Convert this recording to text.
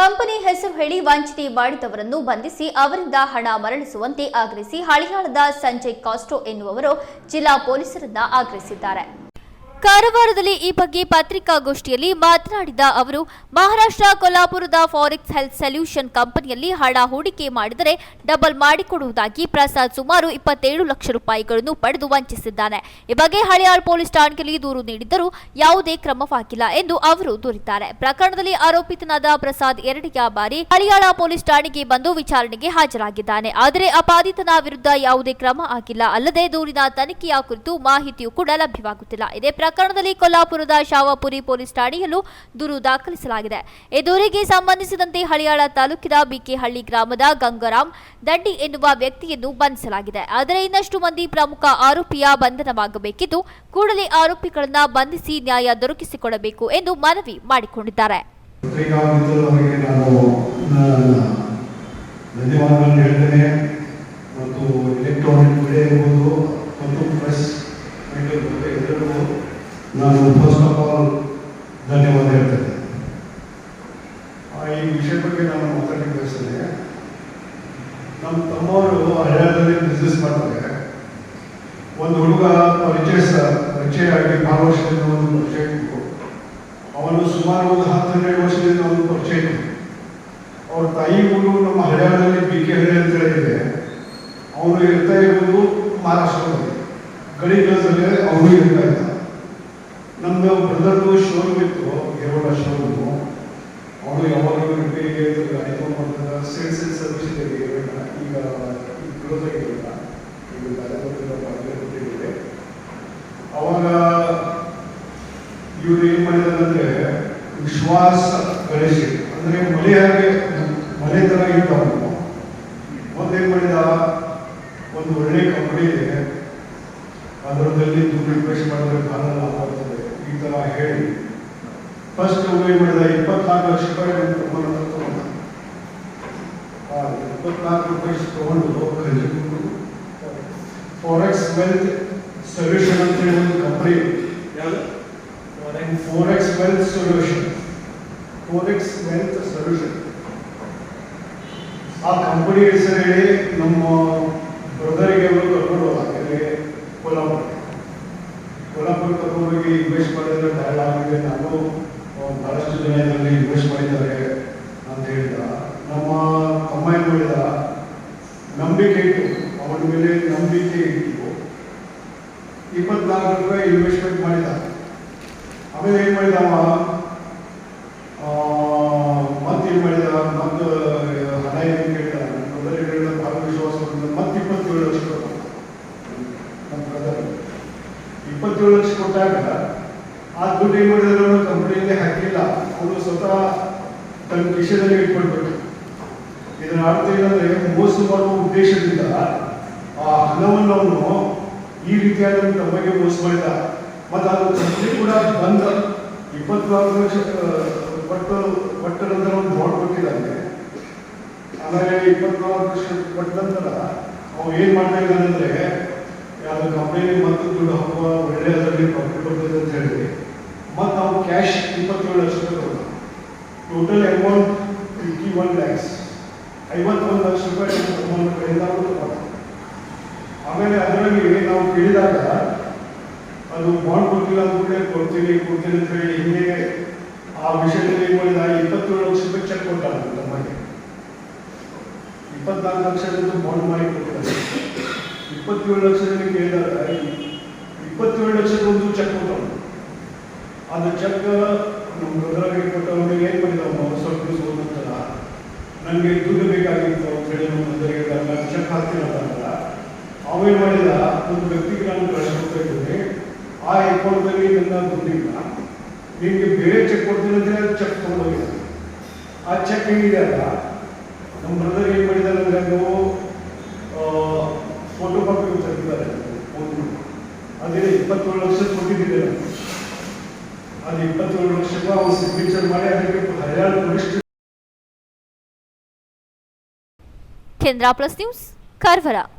Company ಹೆಸರು ಹೇಳಿ ವಂಚನೆ ಮಾಡಿದವರನ್ನು ಬಂಧಿಸಿ ಅವರಿಂದ ಹಣ ಮರಳಿಸುವಂತೆ ಆಗ್ರಹಿಸಿ ಹಳಿಯಾಳದ ಸಂಜಯ್ ಕಾಸ್ಟೋ ಎನ್ನುವರು ಜಿಲ್ಲಾ ಪೊಲೀಸರನ್ನ ಆಗ್ರಹಿಸಿದ್ದಾರೆ. ಕಾರವಾರದಲ್ಲಿ ಈ ಬಗ್ಗೆ ಪತ್ರಿಕಾಗೋಷ್ಠಿಯಲ್ಲಿ ಮಾತನಾಡಿದ ಅವರು, ಮಹಾರಾಷ್ಟ್ರ ಕೊಲ್ಲಾಪುರದ ಫಾರೆಕ್ಸ್ ಹೆಲ್ತ್ ಸೊಲ್ಯೂಷನ್ ಕಂಪನಿಯಲ್ಲಿ ಹಣ ಹೂಡಿಕೆ ಮಾಡಿದರೆ ಡಬಲ್ ಮಾಡಿಕೊಡುವುದಾಗಿ ಪ್ರಸಾದ್ ಸುಮಾರು ಇಪ್ಪತ್ತೇಳು ಲಕ್ಷ ರೂಪಾಯಿಗಳನ್ನು ಪಡೆದು ವಂಚಿಸಿದ್ದಾನೆ. ಈ ಬಗ್ಗೆ ಹಳಿಯಾಳ್ ಪೊಲೀಸ್ ಠಾಣೆಯಲ್ಲಿ ದೂರು ನೀಡಿದ್ದರೂ ಯಾವುದೇ ಕ್ರಮವಾಗಿಲ್ಲ ಎಂದು ಅವರು ದೂರಿದ್ದಾರೆ. ಪ್ರಕರಣದಲ್ಲಿ ಆರೋಪಿತನಾದ ಪ್ರಸಾದ್ ಎರಡೆಯ ಬಾರಿ ಹಳಿಯಾಳ ಪೊಲೀಸ್ ಠಾಣೆಗೆ ಬಂದು ವಿಚಾರಣೆಗೆ ಹಾಜರಾಗಿದ್ದಾನೆ. ಆದರೆ ಅಪಾದಿತನ ವಿರುದ್ಧ ಯಾವುದೇ ಕ್ರಮ ಆಗಿಲ್ಲ. ಅಲ್ಲದೆ ದೂರಿನ ತನಿಖೆಯ ಕುರಿತು ಮಾಹಿತಿಯೂ ಕೂಡ ಲಭ್ಯವಾಗುತ್ತಿಲ್ಲ. ಇದೇ ಪ್ರಕರಣದಲ್ಲಿ ಕೊಲ್ಲಾಪುರದ ಶಾವಾಪುರಿ ಪೊಲೀಸ್ ಠಾಣೆಯಲ್ಲೂ ದೂರು ದಾಖಲಿಸಲಾಗಿದೆ. ಈ ದೂರಿಗೆ ಸಂಬಂಧಿಸಿದಂತೆ ಹಳಿಯಾಳ ತಾಲೂಕಿನ ಬಿಕೆಹಳ್ಳಿ ಗ್ರಾಮದ ಗಂಗರಾಮ್ ದಂಡಿ ಎನ್ನುವ ವ್ಯಕ್ತಿಯನ್ನು ಬಂಧಿಸಲಾಗಿದೆ. ಆದರೆ ಇನ್ನಷ್ಟು ಮಂದಿ ಪ್ರಮುಖ ಆರೋಪಿಯ ಬಂಧನವಾಗಬೇಕಿದ್ದು, ಕೂಡಲೇ ಆರೋಪಿಗಳನ್ನು ಬಂಧಿಸಿ ನ್ಯಾಯ ದೊರಕಿಸಿಕೊಡಬೇಕು ಎಂದು ಮನವಿ ಮಾಡಿಕೊಂಡಿದ್ದಾರೆ. ಮತ್ತು ಎಲೆಕ್ಟ್ರಾನಿಕ್ ಬೆಳೆ ಇರ್ಬೋದು, ಮತ್ತು ಪ್ರೆಸ್ ಮೀಡಿಯಾ ಎಲ್ಲರಿಗೂ ನಾನು ಫಸ್ಟ್ ಧನ್ಯವಾದ ಹೇಳ್ತೇನೆ. ಈ ವಿಷಯ ಬಗ್ಗೆ ನಾನು ಮಾತಾಡಲಿಕ್ಕೆ ಬಯಸ್ತೇನೆ. ನಮ್ಮ ತಮ್ಮವರು ಹಳ್ಯಾಳದಲ್ಲಿ ಬಿಸ್ನೆಸ್ ಮಾಡ್ತಾರೆ. ಒಂದು ಹುಡುಗ ಪರಿಚಯ ಪರಿಚಯ ಆಗಿ ಭಾಳ ವರ್ಷದಿಂದ ಒಂದು ಪರಿಚಯ ಇತ್ತು ಅವನು ಸುಮಾರು ಒಂದು ಹತ್ತು ಹನ್ನೆರಡು ವರ್ಷದಿಂದ ಒಂದು ಪರಿಚಯ ಇತ್ತು ಅವ್ರ ತಾಯಿ ಊರು ನಮ್ಮ ಹಳ್ಯಾಳದಲ್ಲಿ ಬಿ ಕೆ ಅಂತ ಹೇಳಿದೆ ಅವನು ಇರ್ತಾ ಇರುವುದು ಮಹಾರಾಷ್ಟ್ರದಲ್ಲಿ. ಗಡಿಗಳಲ್ಲಿ ಅವನು ಇರ್ತಾ ಇದ್ದ ನಮ್ದು ಬ್ರದರ್ದು ಶೋರೂಮ್ ಇತ್ತು ಏರೋಡ ಶೋರೂಮು ಅವರು ಯಾವಾಗಲೂ ರಿಪೇರಿಗೆ ಐಫೋನ್ ಮಾಡ್ತಾರೆ ಸೇಲ್ಸ್ ಅಂಡ್ ಸರ್ವಿಸ್ ಇದೆ ಈಗ ಕ್ಲೋಸ್ ಆಗಿರಲಿಲ್ಲ ಈಗ ಕೊಟ್ಟಿದ್ದೀವಿ ಅವಾಗ ಇವರು ಏನ್ ಮಾಡಿದಾರಂದ್ರೆ, ವಿಶ್ವಾಸ ಗಳಿಸಿ. ಅಂದ್ರೆ ಮಲೆ ಹಾಗೆ, ಮಲೆ ತರ ಇಟ್ಟು ಅವನು. ಒಂದೇನ್ ಮಾಡಿದ? ಒಂದು ಒಳ್ಳೆ ಕಂಪನಿ ಇದೆ ಅದರಲ್ಲಿ ದುಡ್ಡು ಇನ್ವೆಸ್ಟ್ ಮಾಡಿದ್ರೆ ಭಾಳ ಲಾಭ ಆಗ್ತದೆ ಈ ತರ ಹೇಳಿ ಏನ್ ಮಾಡಿದ ಇಪ್ಪತ್ನಾಲ್ಕು ಲಕ್ಷ ರೂಪಾಯಿ ನಮ್ಮ ಪ್ರಮಾಣ ತಗೊಂಡ ಇಪ್ಪತ್ನಾಲ್ಕು ರೂಪಾಯಿ ತಗೊಂಡು ಫಾರೆಕ್ಸ್ ವೆಲ್ತ್ ಸೊಲ್ಯೂಷನ್ ಅಂತ ಹೇಳಿ ಒಂದು ಕಂಪ್ನಿ ಯಾವುದು wealth solution forex wealth solution ಆ ಕಂಪನಿ ಹೆಸರು ಹೇಳಿ ನಮ್ಮ ಬ್ರದರಿಗೆ ಅವರು ಕರ್ಕೊಂಡು ಹೋಗಿ ಕೊಲ್ಲಾಪುರ ಕೊಲ್ಲಾಪುರ ಕರ್ಕೊಂಡು ಹೋಗಿ ಇನ್ವೆಸ್ಟ್ ಮಾಡಿದ್ರೆ ಡಯಲ್ ಆಗಿದೆ, ನಾನು ಇದರಲ್ಲಿ ಇನ್ವೆಸ್ಟ್ ಮಾಡಿದ್ದಾರೆ ಅಂತ ಹೇಳಿದ, ನಮ್ಮ ತಮ್ಮ ಏನು ಮಾಡಿದ, ನಂಬಿಕೆ ಇಟ್ಟು ಅವನ ಮೇಲೆ ನಂಬಿಕೆ ಇಟ್ಟು ಇಪ್ಪತ್ನಾಲ್ಕು ರೂಪಾಯಿ ಇನ್ವೆಸ್ಟ್ಮೆಂಟ್ ಮಾಡಿದ. ಆಮೇಲೆ ಏನ್ ಮಾಡಿದವ ಮತ್ತೇನು ಮಾಡಿದ? ಮತ್ತು ಹಣ ಏನು ಕೇಳಿದ? ಮೊದಲೇ ಹೇಳಿದ? ವಿಶ್ವಾಸ ಮತ್ತೆ ಇಪ್ಪತ್ತೇಳು ಲಕ್ಷ ಕೊಟ್ಟ. ಇಪ್ಪತ್ತೇಳು ಲಕ್ಷ ಕೊಟ್ಟಾಗ ಆ ದುಡ್ಡು ಏನ್ ಹಾಕಿಲ್ಲ ಅವರು ಸ್ವತಃ ತನ್ನ ವಿಷಯದಲ್ಲಿ ಇಟ್ಕೊಳ್ಬೇಕು. ಇದರ ಅರ್ಥ ಏನಂದ್ರೆ ಮೋಸ ಮಾಡುವ ಉದ್ದೇಶದಿಂದ ಆ ಹಣವನ್ನು ಅವನು ಈ ರೀತಿಯಾಗಿ ತಮ್ಮಗೆ ಮೋಸ ಮಾಡಿದ. ಮತ್ತು ಅದು ಕಂಪ್ನಿ ಕೂಡ ಬಂದ ಇಪ್ಪತ್ನಾಲ್ಕು ಲಕ್ಷ ಪಟ್ಟ ಪಟ್ಟ ನಂತರ ಒಂದು ಬಾಂಡ್ ಕೊಟ್ಟಿದ್ದಾನೆ. ಆಮೇಲೆ ಇಪ್ಪತ್ನಾಲ್ಕು ಲಕ್ಷ ಪಟ್ಟ ನಂತರ ಅವ ಏನು ಮಾಡ್ತಾ ಇದ್ದಾನೆ ಅಂದರೆ ಯಾವ ಕಂಪನಿ ಮತ್ತು ದುಡ್ಡು ಹಾಕುವ ಒಳ್ಳೆಯದರಲ್ಲಿ ಪ್ರಾಫಿಟ್ ಬರ್ತದೆ ಅಂತ ಹೇಳಿ. ಮತ್ತೆ ನಾವು ಕ್ಯಾಶ್ ಇಪ್ಪತ್ತೇಳು ಲಕ್ಷ ರೂಪಾಯಿ total amount fifty one lakhs ಐವತ್ತೊಂದು ಲಕ್ಷ ರೂಪಾಯಿ ನಮ್ಮ ಕಡೆಯಿಂದ ಆಮೇಲೆ ಅದರಲ್ಲಿ ನಾವು ಕೇಳಿದಾಗ, ಅದು ಬಾಂಡ್ ಕೊಟ್ಟಿಲ್ಲ ಅಂತ ಹೇಳಿ ಕೊಡ್ತೀನಿ ಅಂತ ಹೇಳಿ ಹಿಂದೆ ಆ ವಿಷಯದಲ್ಲಿ ಮಾಡಿದ? ಇಪ್ಪತ್ತೇಳು ಲಕ್ಷ ರೂಪಾಯಿ ಚೆಕ್ ಕೊಟ್ಟ ನಮಗೆ ಇಪ್ಪತ್ನಾಲ್ಕು ಲಕ್ಷದಂತೂ ಬಾಂಡ್ ಮಾಡಿ ಕೊಟ್ಟಿದ್ದಾರೆ. ಇಪ್ಪತ್ತೇಳು ಲಕ್ಷದಲ್ಲಿ ಕೇಳಿದಾಗ, ಇಪ್ಪತ್ತೇಳು ಲಕ್ಷದ ಒಂದು ಚೆಕ್ ಕೊಟ್ಟವನು ಅದು ಚೆಕ್, ನಮ್ಮ ಬ್ರದರ್ಗೆ ಕೊಟ್ಟವನು ಏನು ಮಾಡಿದವನು ಸ್ವಲ್ಪ ದಿವಸ ನಂತರ ನನಗೆ ದುಡ್ಡು ಬೇಕಾಗಿತ್ತು ಅಂತ ಹೇಳಿ ನಮ್ಮ ಬ್ರದರ್ಗೆ ನಾನು ಚೆಕ್ ಹಾಕ್ತಿರಲ್ಲ ಅವೇನು ಮಾಡಿಲ್ಲ ಒಂದು ವ್ಯಕ್ತಿಗೆ ನಾನು ಕಳಿಸ್ಕೊಡ್ತಾ ಇದ್ದೀನಿ. ಆ ಅಕೌಂಟಲ್ಲಿ ನನ್ನ ದುಡ್ಡಿಲ್ಲ. ನಿಮಗೆ ಬೇರೆ ಚೆಕ್ ಕೊಡ್ತೀನಿ ಅಂತ ಅದು ಚೆಕ್ ತೊಗೊಂಡೋಗಿದೆ. ಆ ಚೆಕ್ ಹೆಂಗಿದೆ ಅಲ್ಲ ನಮ್ಮ ಬ್ರದರ್ ಏನು ಮಾಡಿದ್ದಾರೆ ಅಂದ್ರೆ ನೀವು ಫೋಟೋ ಕಾಪಿ ತೆಗೆದಿದ್ದಾರೆ ಅದೇ ಇಪ್ಪತ್ತೇಳು ಲಕ್ಷ ಕೊಟ್ಟಿದ್ದಿದೆ ನಾನು. ಇಪ್ಪತ್ತೇಳು ಲಕ್ಷ ರೂಪಾಯಿ ಒಂದು ಸಿಗ್ನೇಚರ್ ಮಾಡಿ ಅದಕ್ಕೆ ಹರಿಯಾಣ ಪೊಲೀಸ್ ಕೇಂದ್ರ ಪ್ಲಸ್ ನ್ಯೂಸ್ ಕಾರವಾರ